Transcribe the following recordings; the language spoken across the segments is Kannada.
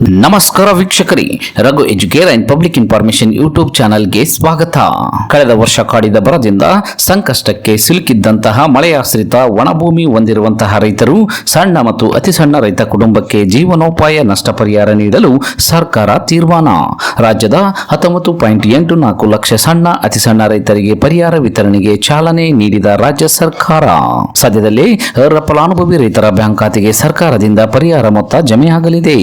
ನಮಸ್ಕಾರ ವೀಕ್ಷಕರೇ, Raghu Educare and public information YouTube ಚಾನೆಲ್ಗೆ ಸ್ವಾಗತ. ಕಳೆದ ವರ್ಷ ಕಾಡಿದ ಬರದಿಂದ ಸಂಕಷ್ಟಕ್ಕೆ ಸಿಲುಕಿದ್ದಂತಹ ಮಳೆಯಾಶ್ರಿತ ಒಣಭೂಮಿ ಹೊಂದಿರುವಂತಹ ರೈತರು ಸಣ್ಣ ಮತ್ತು ಅತಿ ಸಣ್ಣ ರೈತ ಕುಟುಂಬಕ್ಕೆ ಜೀವನೋಪಾಯ ನಷ್ಟ ಪರಿಹಾರ ನೀಡಲು ಸರ್ಕಾರ ತೀರ್ಮಾನ. ರಾಜ್ಯದ ಹತ್ತೊಂಬತ್ತು ಪಾಯಿಂಟ್ ಎಂಟು ನಾಲ್ಕು ಲಕ್ಷ ಸಣ್ಣ, ಅತಿ ಸಣ್ಣ ರೈತರಿಗೆ ಪರಿಹಾರ ವಿತರಣೆಗೆ ಚಾಲನೆ ನೀಡಿದ ರಾಜ್ಯ ಸರ್ಕಾರ. ಸದ್ಯದಲ್ಲೇ ಫಲಾನುಭವಿ ರೈತರ ಬ್ಯಾಂಕ್ ಖಾತೆಗೆ ಸರ್ಕಾರದಿಂದ ಪರಿಹಾರ ಮೊತ್ತ ಜಮೆಯಾಗಲಿದೆ.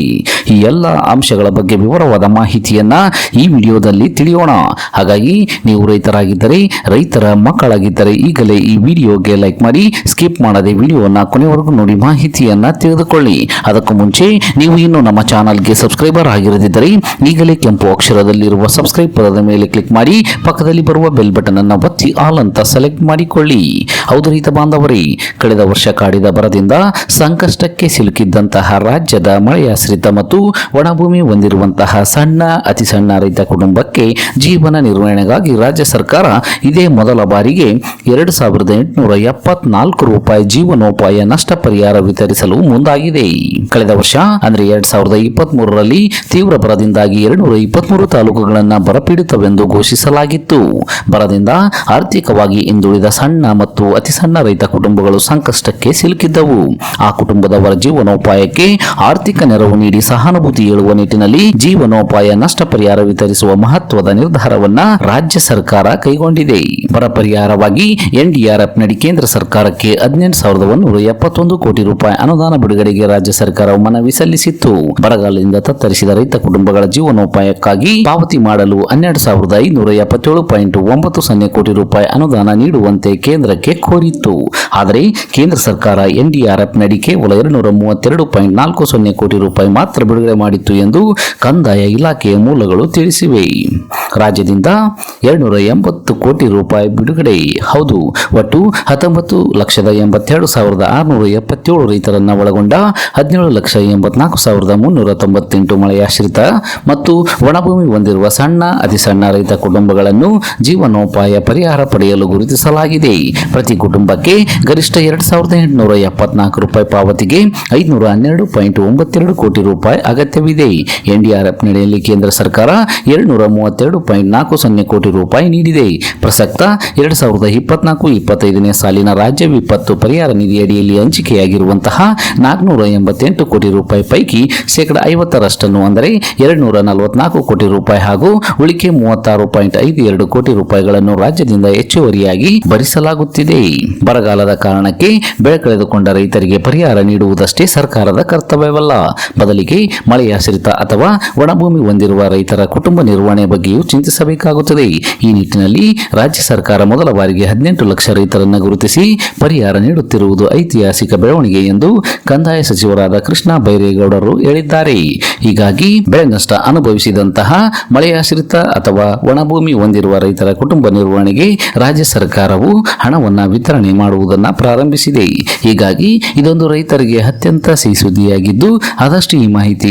ಎಲ್ಲ ಅಂಶಗಳ ಬಗ್ಗೆ ವಿವರವಾದ ಮಾಹಿತಿಯನ್ನ ಈ ವಿಡಿಯೋದಲ್ಲಿ ತಿಳಿಯೋಣ. ಹಾಗಾಗಿ ನೀವು ರೈತರಾಗಿದ್ದರೆ, ರೈತರ ಮಕ್ಕಳಾಗಿದ್ದರೆ ಈಗಲೇ ಈ ವಿಡಿಯೋಗೆ ಲೈಕ್ ಮಾಡಿ, ಸ್ಕಿಪ್ ಮಾಡದೆ ವಿಡಿಯೋನ ಕೊನೆವರೆಗೂ ನೋಡಿ ಮಾಹಿತಿಯನ್ನ ತಿಳಿದುಕೊಳ್ಳಿ. ಅದಕ್ಕೂ ಮುಂಚೆ ನೀವು ಇನ್ನೂ ನಮ್ಮ ಚಾನಲ್ಗೆ ಸಬ್ಸ್ಕ್ರೈಬರ್ ಆಗಿರದಿದ್ದರೆ ಈಗಲೇ ಕೆಂಪು ಅಕ್ಷರದಲ್ಲಿರುವ ಸಬ್ಸ್ಕ್ರೈಬ್ ಪದದ ಮೇಲೆ ಕ್ಲಿಕ್ ಮಾಡಿ, ಪಕ್ಕದಲ್ಲಿ ಬರುವ ಬೆಲ್ ಬಟನ್ ಅನ್ನು ಒತ್ತಿ ಆಲ್ ಅಂತ ಸೆಲೆಕ್ಟ್ ಮಾಡಿಕೊಳ್ಳಿ. ಹೌದು ರೈತ ಬಾಂಧವರೇ, ಕಳೆದ ವರ್ಷ ಕಾಡಿದ ಬರದಿಂದ ಸಂಕಷ್ಟಕ್ಕೆ ಸಿಲುಕಿದ್ದಂತಹ ರಾಜ್ಯದ ಮಳೆಯಾಶ್ರಿತ ಮತ್ತು ಒಣಭೂಮಿ ಹೊಂದಿರುವಂತಹ ಸಣ್ಣ, ಅತಿ ಸಣ್ಣ ರೈತ ಕುಟುಂಬಕ್ಕೆ ಜೀವನ ನಿರ್ವಹಣೆಗಾಗಿ ರಾಜ್ಯ ಸರ್ಕಾರ ಇದೇ ಮೊದಲ ಬಾರಿಗೆ ಎರಡು ಸಾವಿರದ ಎಂಟುನೂರ ಎಪ್ಪತ್ನಾಲ್ಕು ರೂಪಾಯಿ ಜೀವನೋಪಾಯ ನಷ್ಟ ಪರಿಹಾರ ವಿತರಿಸಲು ಮುಂದಾಗಿದೆ. ಕಳೆದ ವರ್ಷ, ಅಂದ್ರೆ ಎರಡ್ ಸಾವಿರದ ಇಪ್ಪತ್ತ್ ಮೂರರಲ್ಲಿ ತೀವ್ರ ಬರದಿಂದಾಗಿ ಎರಡುನೂರ ಇಪ್ಪತ್ಮೂರು ತಾಲೂಕುಗಳನ್ನು ಬರಪೀಡಿತವೆಂದು ಘೋಷಿಸಲಾಗಿತ್ತು. ಬರದಿಂದ ಆರ್ಥಿಕವಾಗಿ ಹಿಂದುಳಿದ ಸಣ್ಣ ಮತ್ತು ಅತಿ ಸಣ್ಣ ರೈತ ಕುಟುಂಬಗಳು ಸಂಕಷ್ಟಕ್ಕೆ ಸಿಲುಕಿದ್ದವು. ಆ ಕುಟುಂಬದವರ ಜೀವನೋಪಾಯಕ್ಕೆ ಆರ್ಥಿಕ ನೆರವು ನೀಡಿ ಸಹಾನುಭೂತಿ ಹೇಳುವ ನಿಟ್ಟಿನಲ್ಲಿ ಜೀವನೋಪಾಯ ನಷ್ಟ ಪರಿಹಾರ ವಿತರಿಸುವ ಮಹತ್ವದ ನಿರ್ಧಾರವನ್ನ ರಾಜ್ಯ ಸರ್ಕಾರ ಕೈಗೊಂಡಿದೆ. ಬರ ಪರಿಹಾರವಾಗಿ ಎನ್ಡಿಆರ್ಎಫ್ ನಡಿ ಕೇಂದ್ರ ಸರ್ಕಾರಕ್ಕೆ ಹದಿನೆಂಟು ಸಾವಿರದ ಒಂದೂರ ಎಪ್ಪತ್ತೊಂದು ಕೋಟಿ ರೂಪಾಯಿ ಅನುದಾನ ಬಿಡುಗಡೆಗೆ ರಾಜ್ಯ ಸರ್ಕಾರವು ಮನವಿ ಸಲ್ಲಿಸಿತ್ತು. ಬರಗಾಲದಿಂದ ತತ್ತರಿಸಿದ ರೈತ ಕುಟುಂಬಗಳ ಜೀವನೋಪಾಯಕ್ಕಾಗಿ ಪಾವತಿ ಮಾಡಲು ಹನ್ನೆರಡು ಸಾವಿರದ ಐನೂರ ಎಪ್ಪತ್ತೇಳು ಪಾಯಿಂಟ್ ಒಂಬತ್ತು ಸೊನ್ನೆ ಕೋಟಿ ರೂಪಾಯಿ ಅನುದಾನ ನೀಡುವಂತೆ ಕೇಂದ್ರಕ್ಕೆ ಕೋರಿತ್ತು. ಆದರೆ ಕೇಂದ್ರ ಸರ್ಕಾರ ಎನ್ಡಿಆರ್ಎಫ್ ನಡಿ ಕೇವಲ ಎರಡುನೂರ ಮೂವತ್ತೆರಡು ಪಾಯಿಂಟ್ ನಾಲ್ಕು ಸೊನ್ನೆ ಕೋಟಿ ರೂಪಾಯಿ ಮಾತ್ರ ಬಿಡುಗಡೆ ಮಾಡಿತ್ತು ಎಂದು ಕಂದಾಯ ಇಲಾಖೆಯ ಮೂಲಗಳು ತಿಳಿಸಿವೆ. ರಾಜ್ಯದಿಂದ ಎರಡುನೂರ ಎಂಬತ್ತು ಕೋಟಿ ರೂಪಾಯಿ ಬಿಡುಗಡೆ. ಹೌದು, ಒಟ್ಟು ಹತ್ತೊಂಬತ್ತು ಲಕ್ಷದ ಎಂಬತ್ತೆರಡು ಸಾವಿರದ ಆರುನೂರ ಎಪ್ಪತ್ತೇಳು ರೈತರನ್ನ ಒಳಗೊಂಡ ಹದಿನೇಳು ಲಕ್ಷ ಎಂಬತ್ನಾಲ್ಕು ಸಾವಿರದ ಮುನ್ನೂರ ತೊಂಬತ್ತೆಂಟು ಮಳೆಯಾಶ್ರಿತ ಮತ್ತು ಒಣಭೂಮಿ ಹೊಂದಿರುವ ಸಣ್ಣ, ಅತಿ ಸಣ್ಣ ರೈತ ಕುಟುಂಬಗಳನ್ನು ಜೀವನೋಪಾಯ ಪರಿಹಾರ ಪಡೆಯಲು ಗುರುತಿಸಲಾಗಿದೆ. ಪ್ರತಿ ಕುಟುಂಬಕ್ಕೆ ಗರಿಷ್ಠ ಎರಡ್ ಸಾವಿರದ ಎಂಟುನೂರ ಎಪ್ಪತ್ನಾಲ್ಕು ರೂಪಾಯಿ ಪಾವತಿಗೆ ಐದುನೂರ ಹನ್ನೆರಡು ಪಾಯಿಂಟ್ ಒಂಬತ್ತೆರಡು ಕೋಟಿ ರೂಪಾಯಿ ಅಗತ್ಯವಿದೆ. ಎನ್ಡಿಆರ್ಎಫ್ ನಡೆಯಲ್ಲಿ ಕೇಂದ್ರ ಸರ್ಕಾರ ಎರಡುನೂರ ಮೂವತ್ತೆರಡು ಪಾಯಿಂಟ್ ನಾಲ್ಕು ಸೊನ್ನೆ ಕೋಟಿ ರೂಪಾಯಿ ನೀಡಿದೆ. ಪ್ರಸಕ್ತ ಎರಡ್ ಸಾವಿರದ ಇಪ್ಪತ್ನಾಲ್ಕು ಇಪ್ಪತ್ತೈದನೇ ಸಾಲಿನ ರಾಜ್ಯ ವಿಪತ್ತು ಪರಿಹಾರ ನಿಧಿಯಡಿಯಲ್ಲಿ ಹಂಚಿಕೆಯಾಗಿರುವಂತಹ ನಾಲ್ಕುನೂರ ಎಂಬತ್ತೆಂಟು ಕೋಟಿ ರೂಪಾಯಿ ಪೈಕಿ ಶೇಕಡ ಐವತ್ತರಷ್ಟನ್ನು ಅಂದರೆ ಎರಡುನೂರ ನಲವತ್ನಾಲ್ಕು ಕೋಟಿ ರೂಪಾಯಿ ಹಾಗೂ ಉಳಿಕೆ ಮೂವತ್ತಾರು ಪಾಯಿಂಟ್ ಐದು ಎರಡು ಕೋಟಿ ರೂಪಾಯಿಗಳನ್ನು ರಾಜ್ಯದಿಂದ ಹೆಚ್ಚುವರಿಯಾಗಿ ಭರಿಸಲಾಗುತ್ತಿದೆ. ಬರಗಾಲದ ಕಾರಣಕ್ಕೆ ಬೆಳೆ ಕಳೆದುಕೊಂಡ ರೈತರಿಗೆ ಪರಿಹಾರ ನೀಡುವುದಷ್ಟೇ ಸರ್ಕಾರದ ಕರ್ತವ್ಯವಲ್ಲ. ಬದಲಿಗೆ ಮಳೆಯಾಶ್ರಿತ ಅಥವಾ ಒಣಭೂಮಿ ಹೊಂದಿರುವ ರೈತರ ಕುಟುಂಬ ನಿರ್ವಹಣೆ ಬಗ್ಗೆಯೂ ಚಿಂತಿಸಬೇಕಾಗುತ್ತದೆ. ಈ ನಿಟ್ಟಿನಲ್ಲಿ ರಾಜ್ಯ ಸರ್ಕಾರ ಮೊದಲ ಬಾರಿಗೆ ಹದಿನೆಂಟು ಲಕ್ಷ ರೈತರನ್ನು ಗುರುತಿಸಿ ಪರಿಹಾರ ನೀಡುತ್ತಿರುವುದು ಐತಿಹಾಸಿಕ ಬೆಳವಣಿಗೆ ಎಂದು ಕಂದಾಯ ಸಚಿವರಾದ ಕೃಷ್ಣ ಬೈರೇಗೌಡರು ಹೇಳಿದ್ದಾರೆ. ಹೀಗಾಗಿ ಬೆಳೆ ನಷ್ಟ ಅನುಭವಿಸಿದಂತಹ ಮಳೆಯಾಶ್ರಿತ ಅಥವಾ ಒಣಭೂಮಿ ಹೊಂದಿರುವ ರೈತರ ಕುಟುಂಬ ನಿರ್ವಹಣೆಗೆ ರಾಜ್ಯ ಸರ್ಕಾರವು ಹಣವನ್ನು ವಿತರಣೆ ಮಾಡುವುದನ್ನು ಪ್ರಾರಂಭಿಸಿದೆ. ಹೀಗಾಗಿ ಇದೊಂದು ರೈತರಿಗೆ ಅತ್ಯಂತ ಸಿಹಿ ಸುದ್ದಿಯಾಗಿದ್ದು ಆದಷ್ಟು ಈ